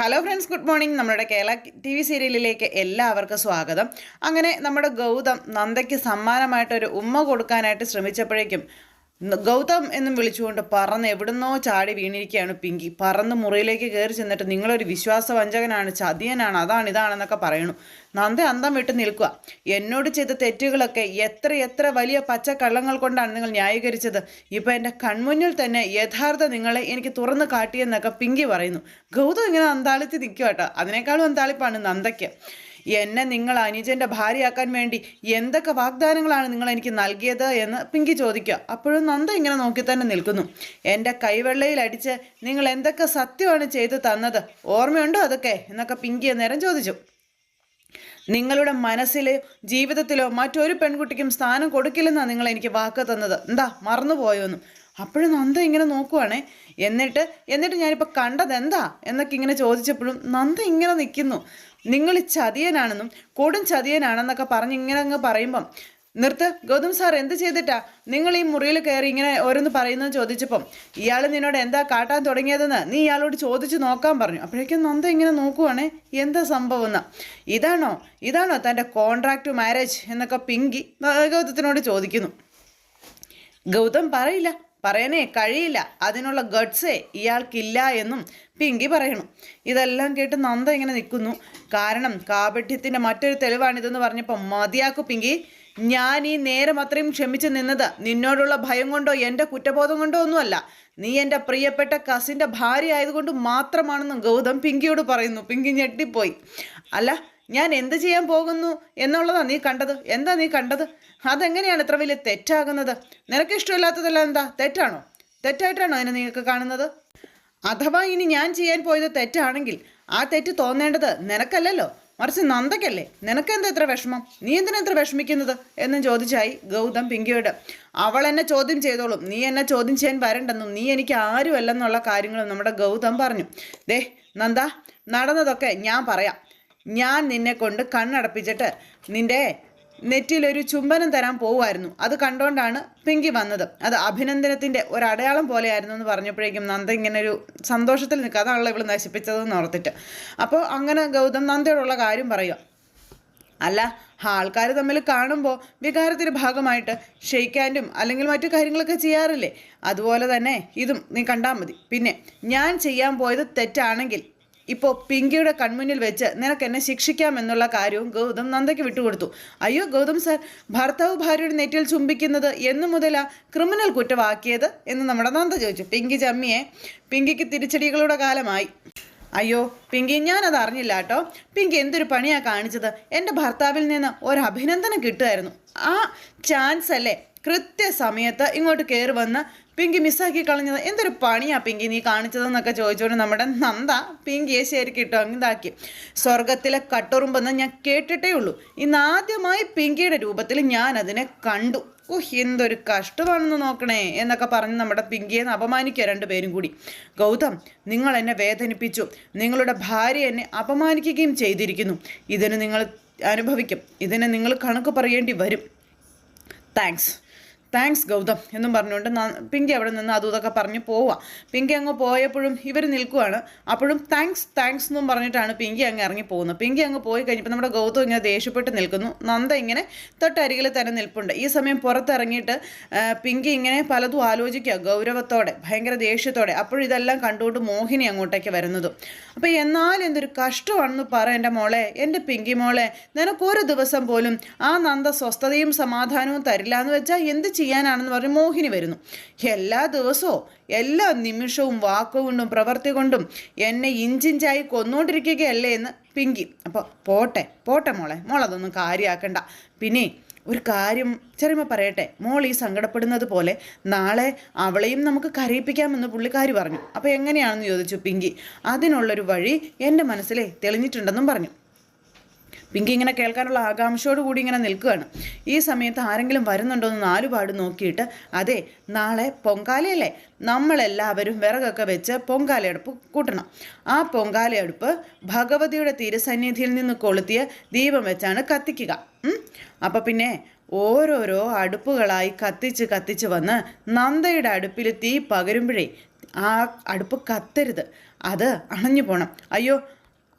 Hello friends good morning നമ്മുടെ Kerala T V സീരിയലിലേക്ക് എല്ലാവർക്കും സ്വാഗതം. അങ്ങനെ നമ്മുടെ ഗൗതം നന്ദയ്ക്ക് സമ്മാനമായിട്ടൊരു ഉമ്മ കൊടുക്കാനായിട്ട് ശ്രമിച്ചപ്പോഴേക്കും ഗൗതം എന്നും വിളിച്ചുകൊണ്ട് പറന്ന് എവിടുന്നോ ചാടി വീണിരിക്കുകയാണ് പിങ്കി. പറന്ന് മുറിയിലേക്ക് കയറി ചെന്നിട്ട് നിങ്ങളൊരു വിശ്വാസവഞ്ചകനാണ് ചതിയനാണ് അതാണ് ഇതാണെന്നൊക്കെ പറയണു നന്ദ അന്തം വിട്ട് നിൽക്കുക. എന്നോട് ചെയ്ത തെറ്റുകളൊക്കെ എത്ര എത്ര വലിയ പച്ചക്കള്ളങ്ങൾ കൊണ്ടാണ് നിങ്ങൾ ന്യായീകരിച്ചത്. ഇപ്പം എന്റെ കൺമുന്നിൽ തന്നെ യഥാർത്ഥ നിങ്ങളെ എനിക്ക് തുറന്നു കാട്ടിയെന്നൊക്കെ പിങ്കി പറയുന്നു. ഗൗതം ഇങ്ങനെ അന്താളിച്ച് നിൽക്കുക കേട്ടോ. അതിനേക്കാളും അന്താളിപ്പാണ് നന്ദയ്ക്ക്. എന്നെ നിങ്ങൾ അനുജന്റെ ഭാര്യയാക്കാൻ വേണ്ടി എന്തൊക്കെ വാഗ്ദാനങ്ങളാണ് നിങ്ങൾ എനിക്ക് നൽകിയത് എന്ന് പിങ്കി ചോദിക്കുക. അപ്പോഴും നന്ദ ഇങ്ങനെ നോക്കി തന്നെ നിൽക്കുന്നു. എന്റെ കൈവെള്ളയിൽ അടിച്ച് നിങ്ങൾ എന്തൊക്കെ സത്യമാണ് ചെയ്തു തന്നത്? ഓർമ്മയുണ്ടോ അതൊക്കെ? എന്നൊക്കെ പിങ്കി നേരം ചോദിച്ചു. നിങ്ങളുടെ മനസ്സിലോ ജീവിതത്തിലോ മറ്റൊരു പെൺകുട്ടിക്കും സ്ഥാനം കൊടുക്കില്ലെന്നാണ് നിങ്ങൾ എനിക്ക് വാക്ക് തന്നത്. എന്താ മറന്നുപോയോന്നും. അപ്പോഴും നന്ദ ഇങ്ങനെ നോക്കുവാണേ. എന്നിട്ട് എന്നിട്ട് ഞാനിപ്പോൾ കണ്ടത് എന്താ എന്നൊക്കെ ഇങ്ങനെ ചോദിച്ചപ്പോഴും നന്ദ ഇങ്ങനെ നിൽക്കുന്നു. നിങ്ങൾ ചതിയനാണെന്നും കൊടും ചതിയനാണെന്നൊക്കെ പറഞ്ഞ് ഇങ്ങനെ അങ്ങ് പറയുമ്പം നിർത്ത് ഗൗതം സാർ എന്ത് ചെയ്തിട്ടാ നിങ്ങൾ ഈ മുറിയിൽ കയറി ഇങ്ങനെ ഓരോന്ന് പറയുന്നത് ചോദിച്ചപ്പം ഇയാൾ നിന്നോട് എന്താ കാട്ടാൻ തുടങ്ങിയതെന്ന് നീ ഇയാളോട് ചോദിച്ചു നോക്കാൻ പറഞ്ഞു. അപ്പോഴേക്കും നന്ദ ഇങ്ങനെ നോക്കുവാണേ എന്താ സംഭവം എന്ന്. ഇതാണോ ഇതാണോ തന്റെ കോൺട്രാക്ട് മാരേജ് എന്നൊക്കെ പിങ്കി ഗൗതത്തിനോട് ചോദിക്കുന്നു. ഗൗതം പറയില്ല. പറയാനേ കഴിയില്ല. അതിനുള്ള ഗഡ്സേ ഇയാൾക്കില്ല എന്നും പിങ്കി പറയണു. ഇതെല്ലാം കേട്ട് നന്ദ ഇങ്ങനെ നിൽക്കുന്നു. കാരണം കാപഠ്യത്തിന്റെ മറ്റൊരു തെളിവാണിതെന്ന് പറഞ്ഞപ്പോൾ മതിയാക്കു പിങ്കി. ഞാൻ ഈ നേരം അത്രയും ക്ഷമിച്ച് നിന്നത് നിന്നോടുള്ള ഭയം കൊണ്ടോ എന്റെ കുറ്റബോധം കൊണ്ടോ ഒന്നുമല്ല. നീ എന്റെ പ്രിയപ്പെട്ട കസിന്റെ ഭാര്യ ആയതുകൊണ്ട് മാത്രമാണെന്ന് ഗൗതം പിങ്കിയോട് പറയുന്നു. പിങ്കി ഞെട്ടിപ്പോയി. അല്ല ഞാൻ എന്ത് ചെയ്യാൻ പോകുന്നു എന്നുള്ളതാ നീ കണ്ടത്? എന്താ നീ കണ്ടത്? അതെങ്ങനെയാണ് ഇത്ര വലിയ തെറ്റാകുന്നത്? നിനക്ക് ഇഷ്ടമില്ലാത്തതെല്ലാം എന്താ? തെറ്റാണോ? തെറ്റായിട്ടാണോ അതിനെ നിങ്ങൾക്ക് കാണുന്നത്? അഥവാ ഇനി ഞാൻ ചെയ്യാൻ പോയത് തെറ്റാണെങ്കിൽ ആ തെറ്റ് തോന്നേണ്ടത് നിനക്കല്ലല്ലോ. മറിച്ച് നന്ദയ്ക്കല്ലേ. നിനക്കെന്താ ഇത്ര വിഷമം? നീ എന്തിനാ ഇത്ര വിഷമിക്കുന്നത്? എന്നും ചോദിച്ചായി ഗൗതം പിങ്കിയോട്. അവൾ എന്നെ ചോദ്യം ചെയ്തോളും. നീ എന്നെ ചോദ്യം ചെയ്യാൻ വരണ്ടെന്നും നീ എനിക്ക് ആരുമല്ലെന്നുള്ള കാര്യങ്ങളും നമ്മുടെ ഗൗതം പറഞ്ഞു. ദേ നന്ദ നടന്നതൊക്കെ ഞാൻ പറയാം. ഞാൻ നിന്നെ കൊണ്ട് കണ്ണടപ്പിച്ചിട്ട് നിന്റെ നെറ്റിയിലൊരു ചുംബനം തരാൻ പോവുമായിരുന്നു. അത് കണ്ടുകൊണ്ടാണ് പിങ്കി വന്നത്. അത് അഭിനന്ദനത്തിന്റെ ഒരു അടയാളം പോലെയായിരുന്നു എന്ന് പറഞ്ഞപ്പോഴേക്കും നന്ദ ഇങ്ങനെ ഒരു സന്തോഷത്തിൽ നിൽക്കുക അതാണല്ലോ ഇവൾ നശിപ്പിച്ചതെന്ന് ഓർത്തിട്ട്. അപ്പോൾ അങ്ങനെ ഗൗതം നന്ദയോടുള്ള കാര്യം പറയുക. അല്ല ആൾക്കാർ തമ്മിൽ കാണുമ്പോൾ വികാരത്തിന്റെ ഭാഗമായിട്ട് ഷെയ്ക്കാൻഡും അല്ലെങ്കിൽ മറ്റു കാര്യങ്ങളൊക്കെ ചെയ്യാറില്ലേ? അതുപോലെ തന്നെ ഇതും നീ കണ്ടാൽ മതി. പിന്നെ ഞാൻ ചെയ്യാൻ പോയത് തെറ്റാണെങ്കിൽ ഇപ്പോൾ പിങ്കിയുടെ കൺമുന്നിൽ വെച്ച് നിനക്ക് എന്നെ ശിക്ഷിക്കാമെന്നുള്ള കാര്യവും ഗൗതം നന്ദയ്ക്ക് വിട്ടുകൊടുത്തു. അയ്യോ ഗൗതം സാർ ഭർത്താവ് ഭാര്യയുടെ നെറ്റിൽ ചുംബിക്കുന്നത് എന്നു മുതലാ ക്രിമിനൽ കുറ്റമാക്കിയത് എന്ന് നമ്മുടെ നന്ദ ചോദിച്ചു. പിങ്കി ചമ്മിയെ പിങ്കിക്ക് തിരിച്ചടികളുടെ കാലമായി. അയ്യോ പിങ്കി ഞാനത് അറിഞ്ഞില്ല കേട്ടോ. പിങ്കി എന്തൊരു പണിയാണ് കാണിച്ചത്? എന്റെ ഭർത്താവിൽ നിന്ന് ഒരു അഭിനന്ദനം കിട്ടുമായിരുന്നു. ആ ചാൻസ് അല്ലേ കൃത്യസമയത്ത് ഇങ്ങോട്ട് കയറി വന്ന് പിങ്കി മിസ്സാക്കി കളഞ്ഞത്. എന്തൊരു പണിയാ പിങ്കി നീ കാണിച്ചതെന്നൊക്കെ ചോദിച്ചുകൊണ്ട് നമ്മുടെ നന്ദ പിങ്കിയെ ശരി ഇട്ടോ ഇതാക്കി. സ്വർഗത്തിലെ കട്ടുറുമ്പെന്ന് ഞാൻ കേട്ടിട്ടേ ഉള്ളൂ ഇന്ന് ആദ്യമായി പിങ്കിയുടെ രൂപത്തിൽ ഞാൻ അതിനെ കണ്ടു. ഓഹ് എന്തൊരു കഷ്ടമാണെന്ന് നോക്കണേ എന്നൊക്കെ പറഞ്ഞ് നമ്മുടെ പിങ്കിയെ അപമാനിക്കുക രണ്ടുപേരും കൂടി. ഗൗതം നിങ്ങൾ എന്നെ വേദനിപ്പിച്ചു. നിങ്ങളുടെ ഭാര്യ എന്നെ അപമാനിക്കുകയും ചെയ്തിരിക്കുന്നു. ഇതിന് നിങ്ങൾ അനുഭവിക്കും. ഇതിനെ നിങ്ങൾ കണക്ക് പറയേണ്ടി വരും. താങ്ക്സ്. താങ്ക്സ് ഗൗതം എന്നും പറഞ്ഞുകൊണ്ട് പിങ്കി അവിടെ നിന്ന് അതും ഇതൊക്കെ പറഞ്ഞ് പോവാം പിങ്കി അങ്ങ് പോയപ്പോഴും ഇവർ നിൽക്കുവാണ്. അപ്പോഴും താങ്ക്സ് താങ്ക്സ് എന്നും പറഞ്ഞിട്ടാണ് പിങ്കി അങ്ങ് ഇറങ്ങി പോകുന്നത്. പിങ്കി അങ്ങ് പോയി കഴിഞ്ഞപ്പോൾ നമ്മുടെ ഗൗതം ഇങ്ങനെ ദേഷ്യപ്പെട്ട് നിൽക്കുന്നു. നന്ദ ഇങ്ങനെ തൊട്ടരികിൽ തന്നെ നിൽപ്പുണ്ട്. ഈ സമയം പുറത്തിറങ്ങിയിട്ട് പിങ്കി ഇങ്ങനെ പലതും ആലോചിക്കുക ഗൗരവത്തോടെ ഭയങ്കര ദേഷ്യത്തോടെ. അപ്പോഴിതെല്ലാം കണ്ടുകൊണ്ട് മോഹിനി അങ്ങോട്ടേക്ക് വരുന്നതും. അപ്പോൾ എന്നാൽ എന്തൊരു കഷ്ടമാണെന്ന് പറ എന്റെ മോളെ എന്റെ പിങ്കി മോളെ. നിനക്കൊരു ദിവസം പോലും ആ നന്ദ സ്വസ്ഥതയും സമാധാനവും തരില്ല എന്ന് വെച്ചാൽ എന്ത് ചെയ്യാനാണെന്ന് പറഞ്ഞ് മോഹിനി വരുന്നു. എല്ലാ ദിവസവും എല്ലാ നിമിഷവും വാക്കുകൊണ്ടും പ്രവൃത്തി കൊണ്ടും എന്നെ ഇഞ്ചിഞ്ചായി കൊന്നുകൊണ്ടിരിക്കുകയല്ലേ എന്ന് പിങ്കി. അപ്പോൾ പോട്ടെ പോട്ടെ മോളെ മോളതൊന്നും കാര്യമാക്കണ്ട പിന്നെ ഒരു കാര്യം ചെറിയ പറയട്ടെ മോൾ ഈ സങ്കടപ്പെടുന്നത് പോലെ നാളെ അവളെയും നമുക്ക് കരയിപ്പിക്കാമെന്ന് പുള്ളിക്കാരി പറഞ്ഞു. അപ്പോൾ എങ്ങനെയാണെന്ന് ചോദിച്ചു പിങ്കി. അതിനുള്ളൊരു വഴി എന്റെ മനസ്സിലെ തെളിഞ്ഞിട്ടുണ്ടെന്നും പറഞ്ഞു. പിങ്കി ഇങ്ങനെ കേൾക്കാനുള്ള ആകാംക്ഷയോട് കൂടി ഇങ്ങനെ നിൽക്കുകയാണ്. ഈ സമയത്ത് ആരെങ്കിലും വരുന്നുണ്ടോ എന്ന് നാലുപാട് നോക്കിയിട്ട് അതെ നാളെ പൊങ്കാലയല്ലേ? നമ്മളെല്ലാവരും വിറകൊക്കെ വെച്ച് പൊങ്കാലയടുപ്പ് കൂട്ടണം. ആ പൊങ്കാലയടുപ്പ് ഭഗവതിയുടെ തീരസന്നിധിയിൽ നിന്ന് കൊളുത്തിയ ദീപം വെച്ചാണ് കത്തിക്കുക. അപ്പം അപ്പോൾ പിന്നെ ഓരോരോ അടുപ്പുകളായി കത്തിച്ച് കത്തിച്ച് വന്ന് നന്ദയുടെ അടുപ്പിൽ തീ പകരുമ്പോഴേ ആ അടുപ്പ് കത്തരുത്. അത് അണഞ്ഞു പോകണം അയ്യോ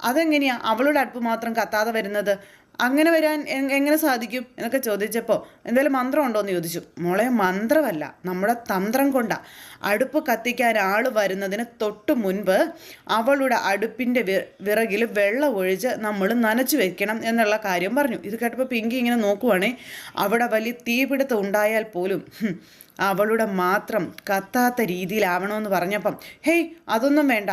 അതെങ്ങനെയാ? അവളുടെ അടുപ്പ് മാത്രം കത്താതെ വരുന്നത്? അങ്ങനെ വരാൻ എങ്ങനെ സാധിക്കും? എന്നൊക്കെ ചോദിച്ചപ്പോൾ എന്തായാലും മന്ത്രം ഉണ്ടോ എന്ന് ചോദിച്ചു. മോളെ മന്ത്രമല്ല. നമ്മുടെ തന്ത്രം കൊണ്ടാ. അടുപ്പ് കത്തിക്കാൻ ആൾ വരുന്നതിന് തൊട്ട് മുൻപ് അവളുടെ അടുപ്പിന്റെ വിറകിൽ വെള്ളം ഒഴിച്ച് നമ്മൾ നനച്ചു വെക്കണം എന്നുള്ള കാര്യം പറഞ്ഞു. ഇത് കേട്ടപ്പോൾ പിങ്കി ഇങ്ങനെ നോക്കുവാണേ. അവിടെ വലിയ തീപിടുത്തം ഉണ്ടായാൽ പോലും അവളുടെ മാത്രം കത്താത്ത രീതിയിലാവണമെന്ന് പറഞ്ഞപ്പം ഹേയ് അതൊന്നും വേണ്ട.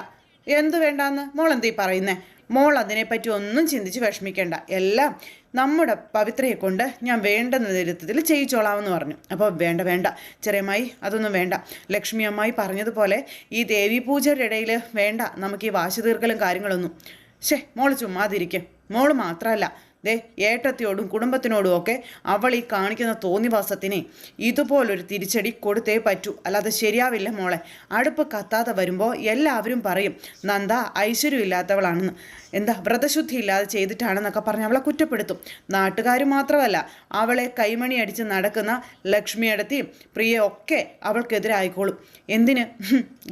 എന്ത് വേണ്ടാന്ന്? മോളെന്തീ പറയുന്നേ? മോൾ അതിനെപ്പറ്റി ഒന്നും ചിന്തിച്ച് വിഷമിക്കേണ്ട. എല്ലാം നമ്മുടെ പവിത്രയെ കൊണ്ട് ഞാൻ വേണ്ടെന്ന വിധത്തിൽ ചെയ്യിച്ചോളാമെന്ന് പറഞ്ഞു. അപ്പോൾ വേണ്ട വേണ്ട. ചെറിയമായി അതൊന്നും വേണ്ട. ലക്ഷ്മി അമ്മായി പറഞ്ഞതുപോലെ ഈ ദേവി പൂജയുടെ ഇടയിൽ വേണ്ട. നമുക്ക് ഈ വാശി തീർക്കലും കാര്യങ്ങളൊന്നും. ശേ മോൾ ചുമ്മാതിരിക്കും. മോൾ മാത്രമല്ല ദേ ഏട്ടത്തിയോടും കുടുംബത്തിനോടും ഒക്കെ അവൾ ഈ കാണിക്കുന്ന തോന്നിവാസത്തിനെ ഇതുപോലൊരു തിരിച്ചടി കൊടുത്തേ പറ്റൂ. അല്ലാതെ ശരിയാവില്ല മോളെ. അടുപ്പ് കത്താതെ വരുമ്പോൾ എല്ലാവരും പറയും നന്ദ ഐശ്വര്യമില്ലാത്തവളാണെന്ന് എന്താ വ്രതശുദ്ധി ഇല്ലാതെ ചെയ്തിട്ടാണെന്നൊക്കെ പറഞ്ഞ് അവളെ കുറ്റപ്പെടുത്തും. നാട്ടുകാർ മാത്രമല്ല അവളെ കൈമണി അടിച്ച് നടക്കുന്ന ലക്ഷ്മിയടത്തിയും പ്രിയയൊക്കെ അവൾക്കെതിരായിക്കോളും. എന്തിന്?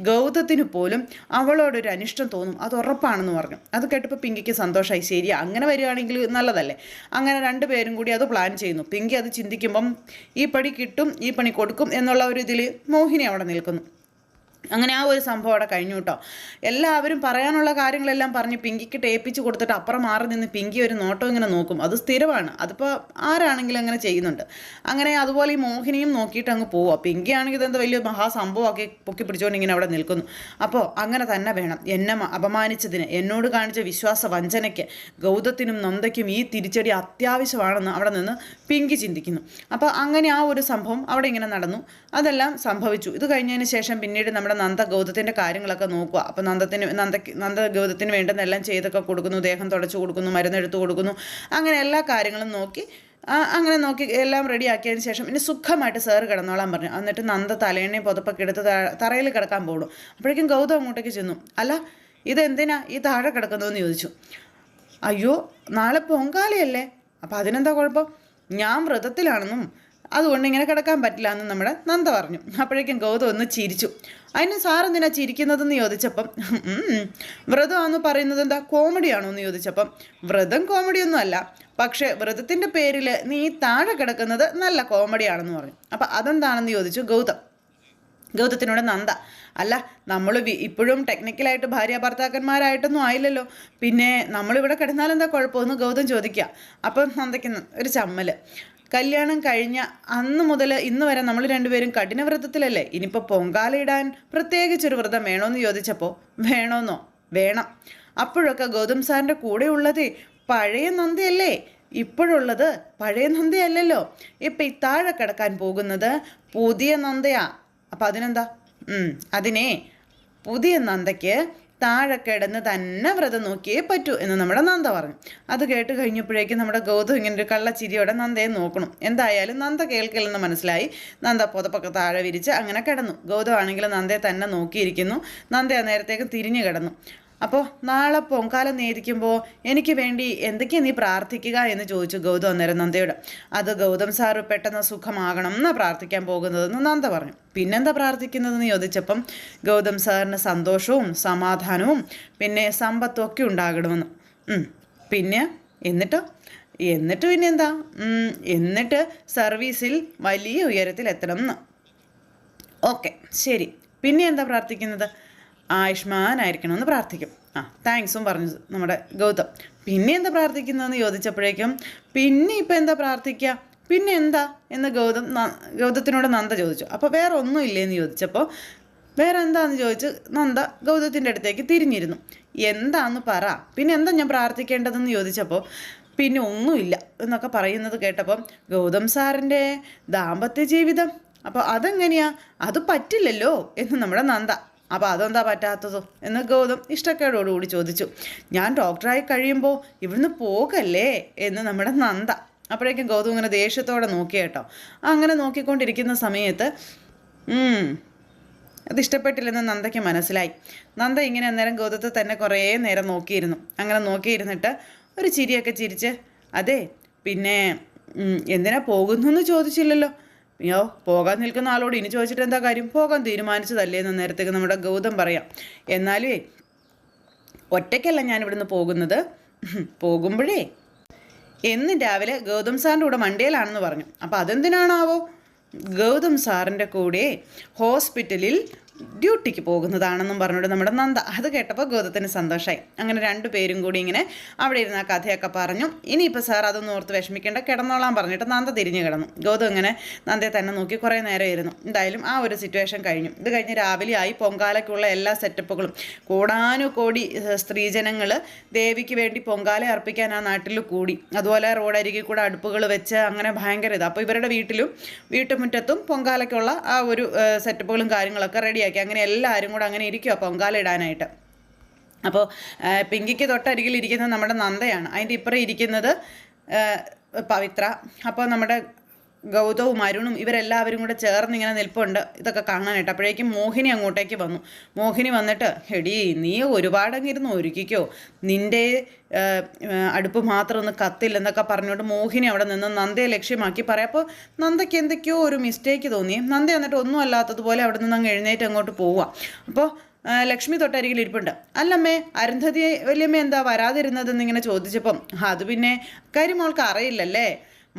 ഗൗതത്തിന് പോലും അവളോടൊരു അനിഷ്ടം തോന്നും. അത് ഉറപ്പാണെന്ന് പറഞ്ഞു. അത് കേട്ടപ്പോൾ പിങ്കിക്ക് സന്തോഷമായി ശരി അങ്ങനെ വരികയാണെങ്കിൽ നല്ലതല്ലേ അങ്ങനെ രണ്ടുപേരും കൂടി അത് പ്ലാൻ ചെയ്യുന്നു. പിങ്കി അത് ചിന്തിക്കുമ്പം ഈ പണി കിട്ടും ഈ പണി കൊടുക്കും എന്നുള്ള ഒരു ഇതിൽ മോഹിനി അവിടെ നിൽക്കുന്നു. അങ്ങനെ ആ ഒരു സംഭവം അവിടെ കഴിഞ്ഞു കേട്ടോ. എല്ലാവരും പറയാനുള്ള കാര്യങ്ങളെല്ലാം പറഞ്ഞ് പിങ്കിക്ക് ടേപ്പിച്ച് കൊടുത്തിട്ട് അപ്പുറം മാറി നിന്ന് പിങ്കി ഒരു നോട്ടം ഇങ്ങനെ നോക്കും. അത് സ്ഥിരമാണ്. അതിപ്പോൾ ആരാണെങ്കിലും അങ്ങനെ ചെയ്യുന്നുണ്ട്. അങ്ങനെ അതുപോലെ ഈ മോഹിനിയും നോക്കിയിട്ട് അങ്ങ് പോവുക പിങ്കി ആണെങ്കിൽ ഇതെന്താ വലിയ മഹാസംഭവമാക്കി പൊക്കി പിടിച്ചുകൊണ്ട് ഇങ്ങനെ അവിടെ നിൽക്കുന്നു. അപ്പോൾ അങ്ങനെ തന്നെ വേണം. എന്നെ അപമാനിച്ചതിന് എന്നോട് കാണിച്ച വിശ്വാസ വഞ്ചനയ്ക്ക് ഗൗതത്തിനും നന്ദയ്ക്കും ഈ തിരിച്ചടി അത്യാവശ്യമാണെന്ന് അവിടെ നിന്ന് പിങ്കി ചിന്തിക്കുന്നു. അപ്പോൾ അങ്ങനെ ആ ഒരു സംഭവം അവിടെ ഇങ്ങനെ നടന്നു. അതെല്ലാം സംഭവിച്ചു. ഇത് കഴിഞ്ഞതിന് ശേഷം പിന്നീട് നമ്മുടെ നന്ദ ഗൗതത്തിന്റെ കാര്യങ്ങളൊക്കെ നോക്കുക. അപ്പോൾ നന്ദത്തിന് നന്ദക്ക് നന്ദ ഗൗതത്തിന് വേണ്ടുന്നെല്ലാം ചെയ്തൊക്കെ കൊടുക്കുന്നു. ദേഹം തുടച്ചു കൊടുക്കുന്നു മരുന്നെടുത്ത് കൊടുക്കുന്നു. അങ്ങനെ എല്ലാ കാര്യങ്ങളും നോക്കി അങ്ങനെ നോക്കി എല്ലാം റെഡിയാക്കിയതിന് ശേഷം ഇനി സുഖമായിട്ട് സാറ് കിടന്നോളാൻ പറഞ്ഞു. എന്നിട്ട് നന്ദ തലേണയും പുതപ്പൊക്കെ എടുത്ത് തറയിൽ കിടക്കാൻ പോകണം അപ്പോഴേക്കും ഗൗതം അങ്ങോട്ടേക്ക് ചെന്നു. അല്ല ഇതെന്തിനാ ഈ താഴെ കിടക്കുന്നതെന്ന് ചോദിച്ചു. അയ്യോ നാളെ പൊങ്കാലയല്ലേ. അപ്പോൾ അതിനെന്താ കുഴപ്പം? ഞാൻ വ്രതത്തിലാണെന്നും അതുകൊണ്ട് ഇങ്ങനെ കിടക്കാൻ പറ്റില്ല എന്ന് നമ്മുടെ നന്ദ പറഞ്ഞു. അപ്പോഴേക്കും ഗൗതം ഒന്ന് ചിരിച്ചു. അതിന് സാറെന്തിനാ ചിരിക്കുന്നതെന്ന് ചോദിച്ചപ്പം വ്രതം വ്രതമാണെന്ന് പറയുന്നത് എന്താ കോമഡിയാണോ എന്ന് ചോദിച്ചപ്പം വ്രതം കോമഡിയൊന്നും അല്ല. പക്ഷേ വ്രതത്തിന്റെ പേരിൽ നീ താഴെ കിടക്കുന്നത് നല്ല കോമഡിയാണെന്ന് പറഞ്ഞു. അപ്പം അതെന്താണെന്ന് ചോദിച്ചു ഗൗതം. ഗൗതത്തിനോട് നന്ദ അല്ല നമ്മൾ ഇപ്പോഴും ടെക്നിക്കലായിട്ട് ഭാര്യ ഭർത്താക്കന്മാരായിട്ടൊന്നും ആയില്ലല്ലോ. പിന്നെ നമ്മളിവിടെ കിടന്നാൽ എന്താ കുഴപ്പമെന്ന് ഗൗതം ചോദിക്കുക. അപ്പം നന്ദയ്ക്ക് ഒരു ചമ്മൽ കല്യാണം കഴിഞ്ഞ അന്ന് മുതൽ ഇന്ന് വരെ നമ്മൾ രണ്ടുപേരും കഠിന വ്രതത്തിലല്ലേ ഇനിയിപ്പോൾ പൊങ്കാലയിടാൻ പ്രത്യേകിച്ചൊരു വ്രതം വേണോന്ന് ചോദിച്ചപ്പോൾ വേണോന്നോ? വേണം. അപ്പോഴൊക്കെ ഗൗതം സാറിന്റെ കൂടെ ഉള്ളത് പഴയ നന്ദയല്ലേ? ഇപ്പോഴുള്ളത് പഴയ നന്ദയല്ലല്ലോ? ഇപ്പം ഈ താഴെ കിടക്കാൻ പോകുന്നത് പുതിയ നന്ദയാ. അപ്പം അതിനെന്താ? അതിനെ പുതിയ നന്ദയ്ക്ക് താഴെ കിടന്ന് തന്നെ വ്രതം നോക്കിയേ പറ്റൂ എന്ന് നമ്മുടെ നന്ദ പറഞ്ഞു. അത് കേട്ട് കഴിഞ്ഞപ്പോഴേക്കും നമ്മുടെ ഗൗതം ഇങ്ങനെ ഒരു കള്ളച്ചിരിയോടെ നന്ദയെ നോക്കണം. എന്തായാലും നന്ദ കേൾക്കില്ലെന്ന് മനസ്സിലായി. നന്ദ പുതപ്പൊക്കെ താഴെ വിരിച്ച് അങ്ങനെ കിടന്നു. ഗൗതം ആണെങ്കിൽ നന്ദയെ തന്നെ നോക്കിയിരിക്കുന്നു. നന്ദ നേരത്തേക്ക് തിരിഞ്ഞു കിടന്നു. അപ്പോൾ നാളെ പൊങ്കാലം നേദിക്കുമ്പോൾ എനിക്ക് വേണ്ടി എന്തൊക്കെയാണ് നീ പ്രാർത്ഥിക്കുക എന്ന് ചോദിച്ചു ഗൗതം അന്നേരം നന്ദയോട്. അത് ഗൗതം സാറ് പെട്ടെന്ന് സുഖമാകണം എന്നാ പ്രാർത്ഥിക്കാൻ പോകുന്നതെന്ന് നന്ദ പറഞ്ഞു. പിന്നെന്താ പ്രാർത്ഥിക്കുന്നതെന്ന് ചോദിച്ചപ്പം ഗൗതം സാറിന് സന്തോഷവും സമാധാനവും പിന്നെ സമ്പത്തും ഒക്കെ ഉണ്ടാകണമെന്ന് പിന്നെ എന്നിട്ടോ? എന്നിട്ട് പിന്നെ എന്താ എന്നിട്ട് സർവീസിൽ വലിയ ഉയരത്തിൽ എത്തണം എന്ന് ഓക്കെ ശരി. പിന്നെ എന്താ പ്രാർത്ഥിക്കുന്നത്? ആയുഷ്മാനായിരിക്കണമെന്ന് പ്രാർത്ഥിക്കും. ആ താങ്ക്സും പറഞ്ഞു നമ്മുടെ ഗൗതം. പിന്നെ എന്താ പ്രാർത്ഥിക്കുന്നതെന്ന് ചോദിച്ചപ്പോഴേക്കും പിന്നെ ഇപ്പം എന്താ പ്രാർത്ഥിക്കുക പിന്നെ എന്താ? എന്ന് ഗൗതം ഗൗതത്തിനോട് നന്ദ ചോദിച്ചു. അപ്പോൾ വേറെ ഒന്നും ഇല്ലേന്ന് ചോദിച്ചപ്പോൾ വേറെ എന്താന്ന് ചോദിച്ച് നന്ദ ഗൗതത്തിന്റെ അടുത്തേക്ക് തിരിഞ്ഞിരുന്നു. എന്താന്ന് പറ. പിന്നെ എന്താ ഞാൻ പ്രാർത്ഥിക്കേണ്ടതെന്ന് ചോദിച്ചപ്പോൾ പിന്നെ ഒന്നുമില്ല എന്നൊക്കെ പറയുന്നത് കേട്ടപ്പം ഗൗതം സാറിന്റെ ദാമ്പത്യ ജീവിതം. അപ്പോൾ അതെങ്ങനെയാ? അത് പറ്റില്ലല്ലോ എന്ന് നമ്മുടെ നന്ദ അപ്പോൾ അതെന്താ പറ്റാത്തതോ? എന്ന് ഗൗതം ഇഷ്ടക്കേടോടുകൂടി ചോദിച്ചു. ഞാൻ ഡോക്ടറായി കഴിയുമ്പോൾ ഇവിടുന്ന് പോകല്ലേ? എന്ന് നമ്മുടെ നന്ദ. അപ്പോഴേക്കും ഗൗതം ഇങ്ങനെ ദേഷ്യത്തോടെ നോക്കിയേട്ടോ അങ്ങനെ നോക്കിക്കൊണ്ടിരിക്കുന്ന സമയത്ത് അത് ഇഷ്ടപ്പെട്ടില്ലെന്ന് നന്ദയ്ക്ക് മനസ്സിലായി. നന്ദ ഇങ്ങനെ അന്നേരം ഗൗതത്തെ തന്നെ കുറേ നേരം നോക്കിയിരുന്നു. അങ്ങനെ നോക്കിയിരുന്നിട്ട് ഒരു ചിരിയൊക്കെ ചിരിച്ച് അതെ പിന്നെ എന്തിനാ പോകുന്നു? എന്ന് ചോദിച്ചില്ലല്ലോ. അയ്യോ പോകാൻ നിൽക്കുന്ന ആളോട് ഇനി ചോദിച്ചിട്ട് എന്താ കാര്യം? പോകാൻ തീരുമാനിച്ചതല്ലേ എന്ന് നേരത്തേക്ക് നമ്മുടെ ഗൗതം പറയാം. എന്നാലുവേ ഒറ്റയ്ക്കല്ല ഞാൻ ഇവിടുന്ന് പോകുന്നത്. പോകുമ്പോഴേ എന്നും രാവിലെ ഗൗതം സാറിന്റെ കൂടെ മണ്ടയിലാണെന്ന് പറഞ്ഞു. അപ്പോൾ അതെന്തിനാണാവോ? ഗൗതം സാറിന്റെ കൂടെ ഹോസ്പിറ്റലിൽ ഡ്യൂട്ടിക്ക് പോകുന്നതാണെന്നും പറഞ്ഞുകൊണ്ട് നമ്മുടെ നന്ദ. അത് കേട്ടപ്പോൾ ഗൗതത്തിന് സന്തോഷമായി അങ്ങനെ രണ്ടു പേരും കൂടി ഇങ്ങനെ അവിടെ ഇരുന്ന് കഥയൊക്കെ പറഞ്ഞു. ഇനിയിപ്പോൾ സാർ അതൊന്നും ഓർത്ത് വിഷമിക്കേണ്ട. കിടന്നോളാൻ പറഞ്ഞിട്ട് നന്ദ തിരിഞ്ഞു കിടന്നു. ഗൗതം ഇങ്ങനെ നന്ദയെ തന്നെ നോക്കി കുറേ നേരം ഇരുന്നു. എന്തായാലും ആ ഒരു സിറ്റുവേഷൻ കഴിഞ്ഞു. ഇത് കഴിഞ്ഞ് രാവിലെ ആയി. പൊങ്കാലയ്ക്കുള്ള എല്ലാ സെറ്റപ്പുകളും കോടാനുകോടി സ്ത്രീജനങ്ങൾ ദേവിക്ക് വേണ്ടി പൊങ്കാല അർപ്പിക്കാൻ ആ നാട്ടിൽ കൂടി. അതുപോലെ റോഡരികിൽ കൂടെ അടുപ്പുകൾ വെച്ച് അങ്ങനെ ഭയങ്കര ഇത്. അപ്പോൾ ഇവരുടെ വീട്ടിലും വീട്ടുമുറ്റത്തും പൊങ്കാലയ്ക്കുള്ള ആ ഒരു സെറ്റപ്പുകളും കാര്യങ്ങളൊക്കെ റെഡിയാക്കി അങ്ങനെ എല്ലാവരും കൂടെ അങ്ങനെ ഇരിക്കുക പൊങ്കാല ഇടാനായിട്ട്. അപ്പോൾ പിങ്കിക്ക് തൊട്ടരികിൽ ഇരിക്കുന്നത് നമ്മുടെ നന്ദയാണ്. അതിന്റെ ഇപ്പുറം ഇരിക്കുന്നത് പവിത്ര. അപ്പോൾ നമ്മുടെ ഗൗതവും അരുണും ഇവരെല്ലാവരും കൂടെ ചേർന്ന് ഇങ്ങനെ നിൽപ്പുണ്ട്. ഇതൊക്കെ കാണാനായിട്ട് അപ്പോഴേക്കും മോഹിനി അങ്ങോട്ടേക്ക് വന്നു. മോഹിനി വന്നിട്ട് എടി നീ ഒരുപാടങ്ങ് ഇരുന്ന് ഒരുക്കിക്കോ നിന്റെ അടുപ്പ് മാത്രം ഒന്ന് കത്തില്ലെന്നൊക്കെ പറഞ്ഞുകൊണ്ട് മോഹിനി അവിടെ നിന്ന് നന്ദയെ ലക്ഷ്യമാക്കി പറയാം. അപ്പോൾ നന്ദയ്ക്ക് എന്തൊക്കെയോ ഒരു മിസ്റ്റേക്ക് തോന്നി. നന്ദ എന്നിട്ട് ഒന്നും അല്ലാത്തതുപോലെ അവിടെ നിന്ന് അങ്ങ് എഴുന്നേറ്റ് അങ്ങോട്ട് പോവുക അപ്പോൾ ലക്ഷ്മി തൊട്ടരികിൽ ഇരിപ്പുണ്ട്. അല്ലമ്മേ അരുന്ധതി വല്യമ്മ എന്താ വരാതിരുന്നതെന്ന് ഇങ്ങനെ ചോദിച്ചപ്പം അത് പിന്നെ കാര്യം അവൾക്ക് അറിയില്ലല്ലേ?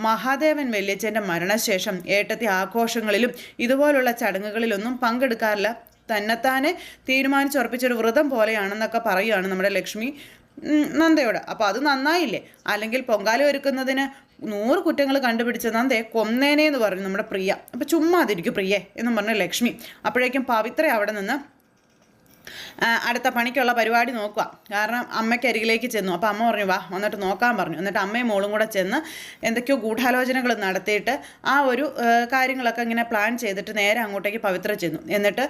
മഹാദേവൻ വല്യച്ഛന്റെ മരണശേഷം ഏട്ടത്തി ആഘോഷങ്ങളിലും ഇതുപോലുള്ള ചടങ്ങുകളിലൊന്നും പങ്കെടുക്കാറില്ല. തന്നെത്താനെ തീരുമാനിച്ചുറപ്പിച്ചൊരു വ്രതം പോലെയാണെന്നൊക്കെ പറയുകയാണ് നമ്മുടെ ലക്ഷ്മി നന്ദയോട്. അപ്പോൾ അത് നന്നായില്ലേ? അല്ലെങ്കിൽ പൊങ്കാല ഒരുക്കുന്നതിന് നൂറ് കുറ്റങ്ങൾ കണ്ടുപിടിച്ച നന്ദേ കൊന്നേനെ എന്ന് പറഞ്ഞു നമ്മുടെ പ്രിയ. അപ്പോൾ ചുമ്മാതിരിക്കും പ്രിയെ എന്നും പറഞ്ഞ ലക്ഷ്മി. അപ്പോഴേക്കും പവിത്ര അവിടെ നിന്ന് അടുത്ത പണിക്കുള്ള പരിപാടി നോക്കുക. കാരണം അമ്മയ്ക്ക് അരികിലേക്ക് ചെന്നു. അപ്പോൾ അമ്മ പറഞ്ഞു വാ വന്നിട്ട് നോക്കാൻ പറഞ്ഞു. എന്നിട്ട് അമ്മയും മോളും കൂടെ ചെന്ന് എന്തൊക്കെയോ ഗൂഢാലോചനകൾ നടത്തിയിട്ട് ആ ഒരു കാര്യങ്ങളൊക്കെ ഇങ്ങനെ പ്ലാൻ ചെയ്തിട്ട് നേരെ അങ്ങോട്ടേക്ക് പവിത്ര ചെന്നു. എന്നിട്ട്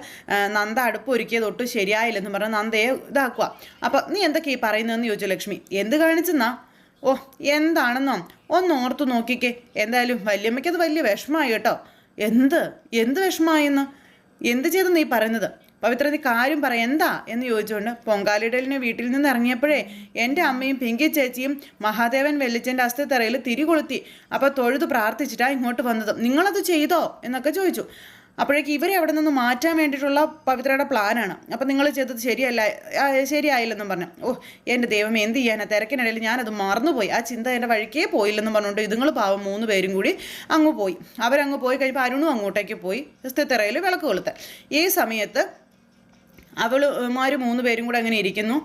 നന്ദ അടുപ്പ് ഒരുക്കിയത് ഒട്ടും ശരിയായില്ലെന്ന് പറഞ്ഞ് നന്ദയെ ഇതാക്കുക. അപ്പോൾ നീ എന്തൊക്കെ ഈ പറയുന്നതെന്ന് ചോദിച്ചു ലക്ഷ്മി. എന്ത് കാണിച്ചെന്നാ ഓ എന്താണെന്നോ? ഒന്ന് ഓർത്തു നോക്കിക്കേ. എന്തായാലും വല്യമ്മയ്ക്കത് വലിയ വിഷമമായി കേട്ടോ. എന്ത്? എന്ത് വിഷമമായെന്ന് എന്ത് ചെയ്തു നീ പറയുന്നത്? പവിത്ര നീ കാര്യം പറ എന്താ? എന്ന് ചോദിച്ചുകൊണ്ട് പൊങ്കാലിടലിനെ വീട്ടിൽ നിന്ന് ഇറങ്ങിയപ്പോഴേ എന്റെ അമ്മയും പിങ്കി ചേച്ചിയും മഹാദേവൻ വെള്ളിച്ചന്റെ അസ്ഥിത്തറയിൽ തിരി കൊളുത്തി. അപ്പോൾ തൊഴുത് പ്രാർത്ഥിച്ചിട്ടാണ് ഇങ്ങോട്ട് വന്നത്. നിങ്ങളത് ചെയ്തോ? എന്നൊക്കെ ചോദിച്ചു. അപ്പോഴേക്ക് ഇവരെ അവിടെ നിന്ന് മാറ്റാൻ വേണ്ടിയിട്ടുള്ള പവിത്രയുടെ പ്ലാനാണ്. അപ്പം നിങ്ങൾ ചെയ്തത് ശരിയല്ല ശരിയായില്ലെന്നും പറഞ്ഞു. ഓ എന്റെ ദൈവം എന്ത് ചെയ്യാനാ? തിരക്കിനിടയിൽ ഞാനത് മറന്നുപോയി. ആ ചിന്ത എന്റെ വഴിക്കേ പോയില്ലെന്നും പറഞ്ഞുകൊണ്ട് ഇതുങ്ങൾ പാവം മൂന്ന് പേരും കൂടി അങ്ങ് പോയി. അവരങ്ങ് പോയി കഴിഞ്ഞപ്പോൾ അരുണും അങ്ങോട്ടേക്ക് പോയി സ്ഥിരയിൽ വിളക്ക് കൊളുത്താൻ. ഈ സമയത്ത് അവളുമാർ മൂന്ന് പേരും കൂടെ അങ്ങനെ ഇരിക്കുന്നു.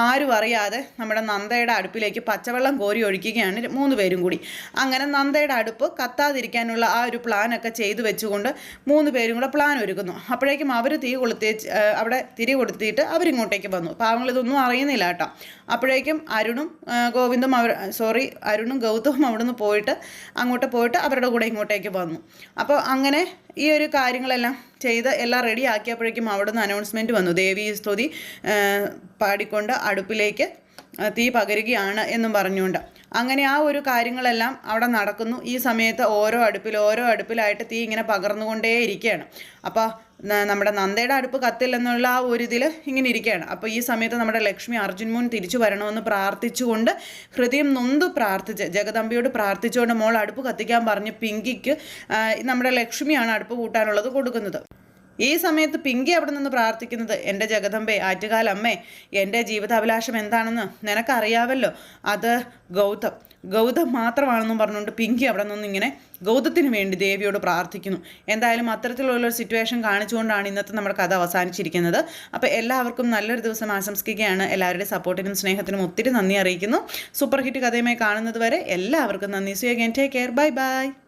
ആരും അറിയാതെ നമ്മുടെ നന്ദയുടെ അടുപ്പിലേക്ക് പച്ചവെള്ളം കോരി ഒഴിക്കുകയാണ് മൂന്ന് പേരും കൂടി. അങ്ങനെ നന്ദയുടെ അടുപ്പ് കത്താതിരിക്കാനുള്ള ആ ഒരു പ്ലാനൊക്കെ ചെയ്തു വെച്ചുകൊണ്ട് മൂന്ന് പേരും കൂടെ പ്ലാൻ ഒരുക്കുന്നു. അപ്പോഴേക്കും അവർ തീ കൊളുത്തി അവിടെ തിരി കൊടുത്തിട്ട് അവരിങ്ങോട്ടേക്ക് വന്നു. പാവങ്ങൾ ഇതൊന്നും അറിയുന്നില്ല കേട്ടോ. അപ്പോഴേക്കും അരുണും ഗോവിന്ദും അവർ സോറി അരുണും ഗൗതവും അവിടുന്ന് പോയിട്ട് അങ്ങോട്ട് പോയിട്ട് അവരുടെ കൂടെ ഇങ്ങോട്ടേക്ക് വന്നു. അപ്പോൾ അങ്ങനെ ഈ ഒരു കാര്യങ്ങളെല്ലാം ചെയ്ത് എല്ലാം റെഡി ആക്കിയപ്പോഴേക്കും അവിടെ അവിടുന്ന് അനൗൺസ്മെന്റ് വന്നു. ദേവി സ്തുതി പാടിക്കൊണ്ട് അടുപ്പിലേക്ക് തീ പകരുകയാണ് എന്നും പറഞ്ഞുകൊണ്ട്. അങ്ങനെ ആ ഒരു കാര്യങ്ങളെല്ലാം അവിടെ നടക്കുന്നു. ഈ സമയത്ത് ഓരോ അടുപ്പിൽ ഓരോ അടുപ്പിലായിട്ട് തീ ഇങ്ങനെ പകർന്നുകൊണ്ടേ ഇരിക്കുകയാണ്. അപ്പോൾ നമ്മുടെ നന്ദയുടെ അടുപ്പ് കത്തില്ലെന്നുള്ള ആ ഒരു ഇതിൽ ഇങ്ങനെ ഇരിക്കുകയാണ്. അപ്പോൾ ഈ സമയത്ത് നമ്മുടെ ലക്ഷ്മി അർജുൻ മുൻ തിരിച്ചു വരണമെന്ന് പ്രാർത്ഥിച്ചുകൊണ്ട് ഹൃദയം നൊന്ത് പ്രാർത്ഥിച്ച് ജഗദമ്പിയോട് പ്രാർത്ഥിച്ചുകൊണ്ട് മോൾ അടുപ്പ് കത്തിക്കാൻ പറഞ്ഞ് പിങ്കിക്ക് നമ്മുടെ ലക്ഷ്മിയാണ് അടുപ്പ് കൂട്ടാനുള്ളത് കൊടുക്കുന്നത്. ഈ സമയത്ത് പിങ്കി അവിടെ നിന്ന് പ്രാർത്ഥിക്കുന്നത് എന്റെ ജഗദമ്പേ ആറ്റുകാലമ്മേ എന്റെ ജീവിതാഭിലാഷം എന്താണെന്ന് നിനക്കറിയാവല്ലോ? അത് ഗൗതം. ഗൗതം മാത്രമാണെന്നും പറഞ്ഞുകൊണ്ട് പിങ്കി അവിടെ നിന്ന് ഇങ്ങനെ ഗൗതത്തിന് വേണ്ടി ദേവിയോട് പ്രാർത്ഥിക്കുന്നു. എന്തായാലും അത്തരത്തിലുള്ളൊരു സിറ്റുവേഷൻ കാണിച്ചുകൊണ്ടാണ് ഇന്നത്തെ നമ്മുടെ കഥ അവസാനിച്ചിരിക്കുന്നത്. അപ്പോൾ എല്ലാവർക്കും നല്ലൊരു ദിവസം ആശംസിക്കുകയാണ്. എല്ലാവരുടെയും സപ്പോർട്ടിനും സ്നേഹത്തിനും ഒത്തിരി നന്ദി അറിയിക്കുന്നു. സൂപ്പർ ഹിറ്റ് കഥയുമായി കാണുന്നത് വരെ എല്ലാവർക്കും നന്ദി. സു ടേക്ക് കെയർ ബൈ ബൈ